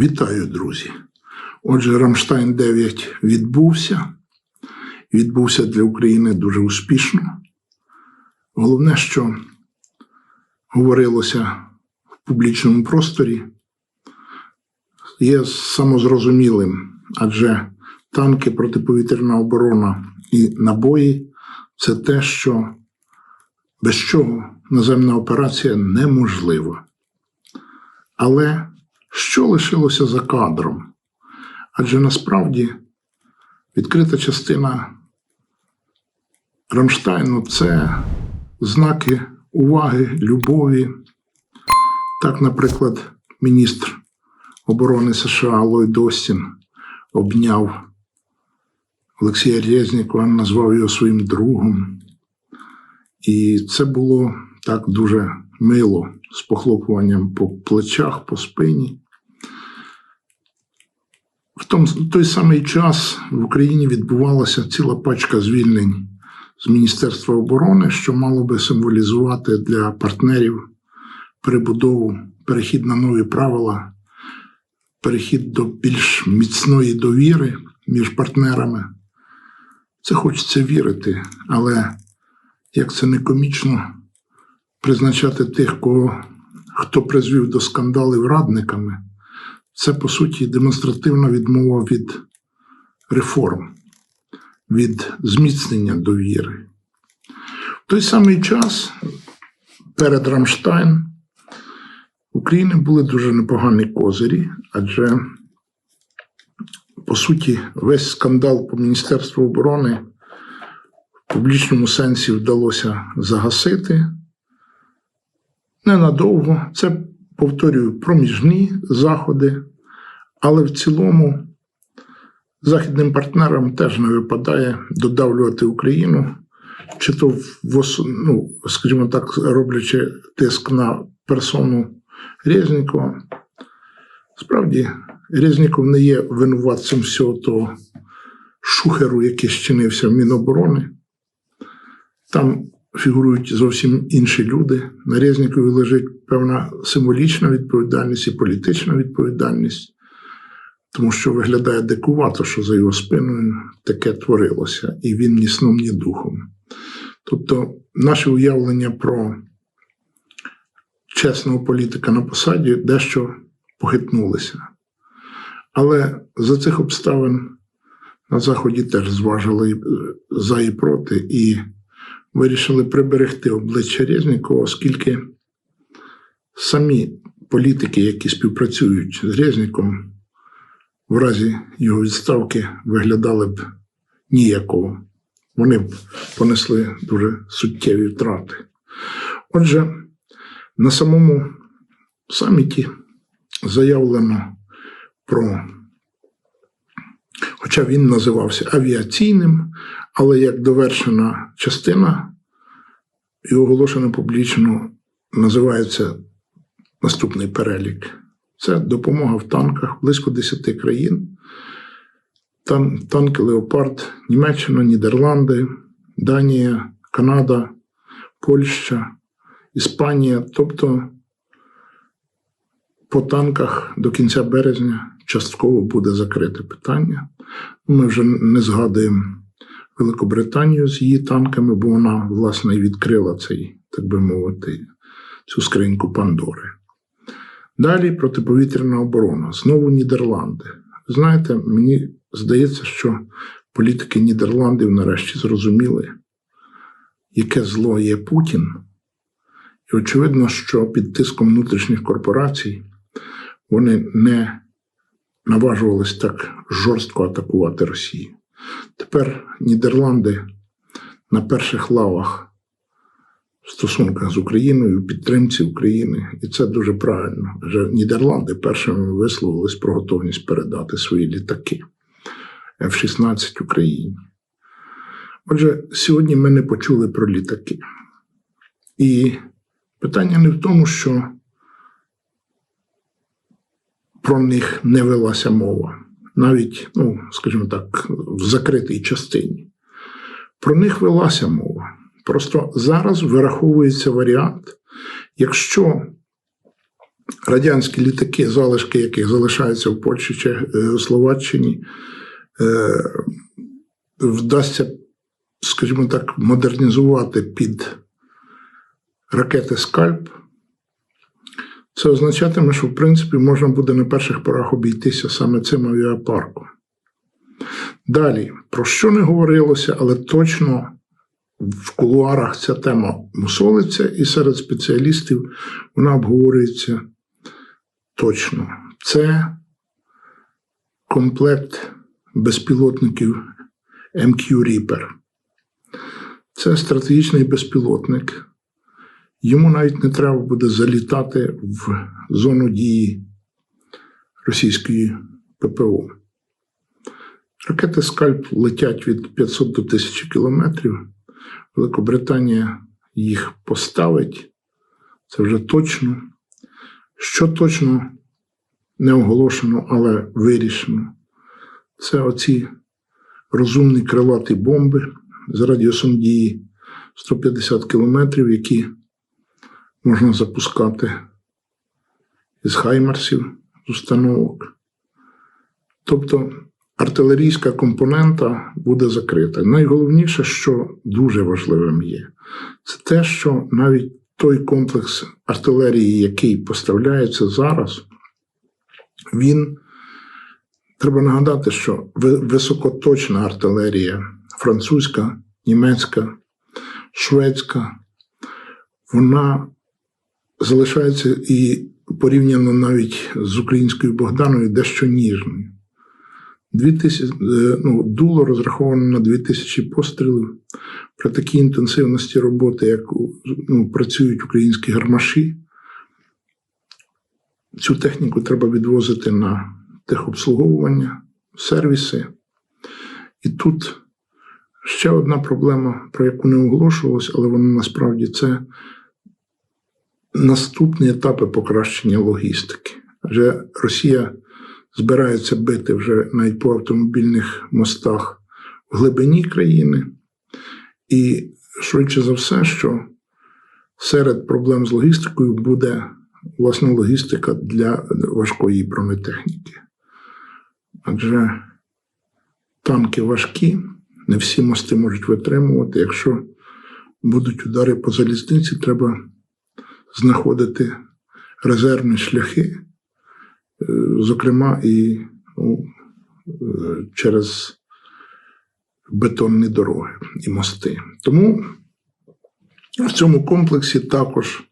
Вітаю, друзі. Отже, Рамштайн 9 відбувся. Відбувся для України дуже успішно. Головне, що говорилося в публічному просторі, є самозрозумілим, адже танки, протиповітряна оборона і набої це те, що без чого наземна операція неможлива. Але що лишилося за кадром? Адже насправді відкрита частина Рамштайну це знаки уваги, любові. Так, наприклад, міністр оборони США Ллойд Остін обняв Олексія Резнікова, назвав його своїм другом. І це було так дуже мило з похлопуванням по плечах, по спині. В той самий час в Україні відбувалася ціла пачка звільнень з Міністерства оборони, що мало би символізувати для партнерів перебудову, перехід на нові правила, перехід до більш міцної довіри між партнерами. Це хочеться вірити, але як це не комічно призначати тих, кого, хто призвів до скандалів радниками, це по суті демонстративна відмова від реформ, від зміцнення довіри. В той самий час перед Рамштайн в Україні були дуже непогані козирі, адже, по суті, весь скандал по Міністерству оборони в публічному сенсі вдалося загасити. Ненадовго, це, повторюю, проміжні заходи, але в цілому західним партнерам теж не випадає додавлювати Україну, чи то в, ну, скажімо так, роблячи тиск на персону Резнікова. Справді, Резніков не є винуватцем всього того шухеру, який щинився в Міноборони. Там фігурують зовсім інші люди. На Резнікові лежить певна символічна відповідальність і політична відповідальність, тому що виглядає дикувато, що за його спиною таке творилося, і він ні сном, ні духом. Тобто, наше уявлення про чесного політика на посаді дещо похитнулися. Але за цих обставин на Заході теж зважили за і проти, і вирішили приберегти обличчя Резнікова, оскільки самі політики, які співпрацюють з Резніком, в разі його відставки виглядали б ніякого. Вони б понесли дуже суттєві втрати. Отже, на самому саміті заявлено про, хоча він називався авіаційним, але як довершена частина і оголошено публічно називається наступний перелік. Це допомога в танках близько 10 країн. Там танки Леопард, Німеччина, Нідерланди, Данія, Канада, Польща, Іспанія. Тобто по танках до кінця березня частково буде закрите питання. Ми вже не згадуємо Великобританію з її танками, бо вона, власне, і відкрила цей, так би мовити, цю скриньку Пандори. Далі протиповітряна оборона. Знову Нідерланди. Знаєте, мені здається, що політики Нідерландів нарешті зрозуміли, яке зло є Путін. І очевидно, що під тиском внутрішніх корпорацій вони не наважувались так жорстко атакувати Росію. Тепер Нідерланди на перших лавах в стосунках з Україною, підтримці України, і це дуже правильно. Адже Нідерланди першими висловились про готовність передати свої літаки F-16 Україні. Отже, сьогодні ми не почули про літаки. І питання не в тому, що про них не велася мова, навіть, ну, скажімо так, в закритій частині. Про них велася мова. Просто зараз вираховується варіант, якщо радянські літаки, залишки яких залишаються в Польщі чи е, Словаччині, е, вдасться, скажімо так, модернізувати під ракети Скальп. Це означатиме, що в принципі можна буде на перших порах обійтися саме цим авіапарком. Далі, про що не говорилося, але точно в кулуарах ця тема мусолиться, і серед спеціалістів вона обговорюється точно. Це комплект безпілотників MQ Reaper. Це стратегічний безпілотник. Йому навіть не треба буде залітати в зону дії російської ППО. Ракети Скальп летять від 500 до 1000 кілометрів. Великобританія їх поставить. Це вже точно. Що точно не оголошено, але вирішено. Це оці розумні крилаті бомби з радіусом дії 150 кілометрів, які можна запускати із хаймерсів, з установок. Тобто артилерійська компонента буде закрита. Найголовніше, що дуже важливим є, це те, що навіть той комплекс артилерії, який поставляється зараз, він треба нагадати, що високоточна артилерія французька, німецька, шведська, вона залишається і порівняно навіть з українською Богданою дещо ніжною. 2000, е, ну, дуло розраховано на 2000 пострілів. При такій інтенсивності роботи, як ну, працюють українські гармаші, цю техніку треба відвозити на техобслуговування, сервіси. І тут ще одна проблема, про яку не оголошувалось, але вона насправді це наступні етапи покращення логістики. Адже Росія збирається бити вже навіть по автомобільних мостах в глибині країни. І швидше за все, що серед проблем з логістикою буде власне логістика для важкої бронетехніки. Адже танки важкі, не всі мости можуть витримувати. Якщо будуть удари по залізниці, треба знаходити резервні шляхи, е, зокрема і ну, е, через бетонні дороги і мости. Тому в цьому комплексі також,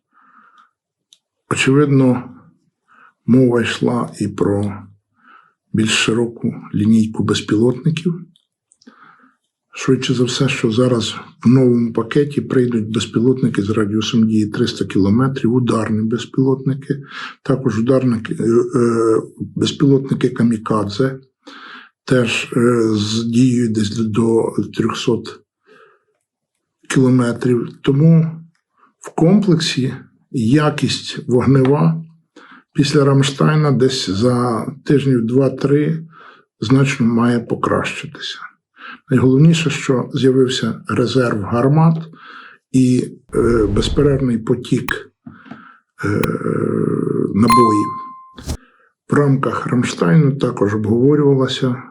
очевидно, мова йшла і про більш широку лінійку безпілотників. Швидше за все, що зараз в новому пакеті прийдуть безпілотники з радіусом дії 300 кілометрів, ударні безпілотники, також ударники, е, е, безпілотники камікадзе, теж е, з дією десь до 300 кілометрів. Тому в комплексі якість вогнева після Рамштайна десь за тижнів 2-3 значно має покращитися. Найголовніше, що з'явився резерв гармат і е, безперервний потік е, набоїв. В рамках Рамштайну також обговорювалася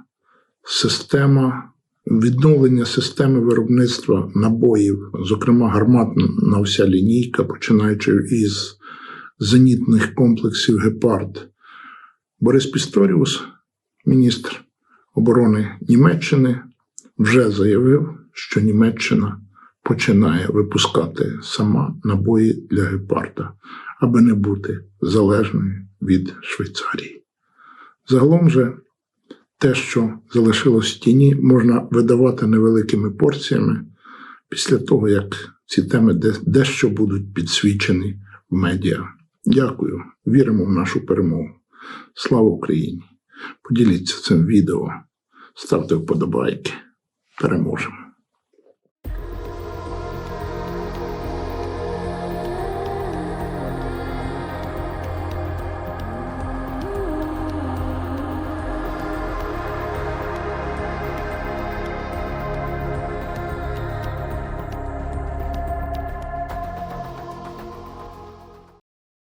система відновлення системи виробництва набоїв, зокрема гармат на вся лінійка, починаючи із зенітних комплексів Гепард. Борис Пісторіус, міністр оборони Німеччини, вже заявив, що Німеччина починає випускати сама набої для гепарда, аби не бути залежною від Швейцарії. Загалом же те, що залишилось в тіні, можна видавати невеликими порціями після того, як ці теми дещо будуть підсвічені в медіа. Дякую, віримо в нашу перемогу. Слава Україні! Поділіться цим відео, ставте вподобайки. Переможемо.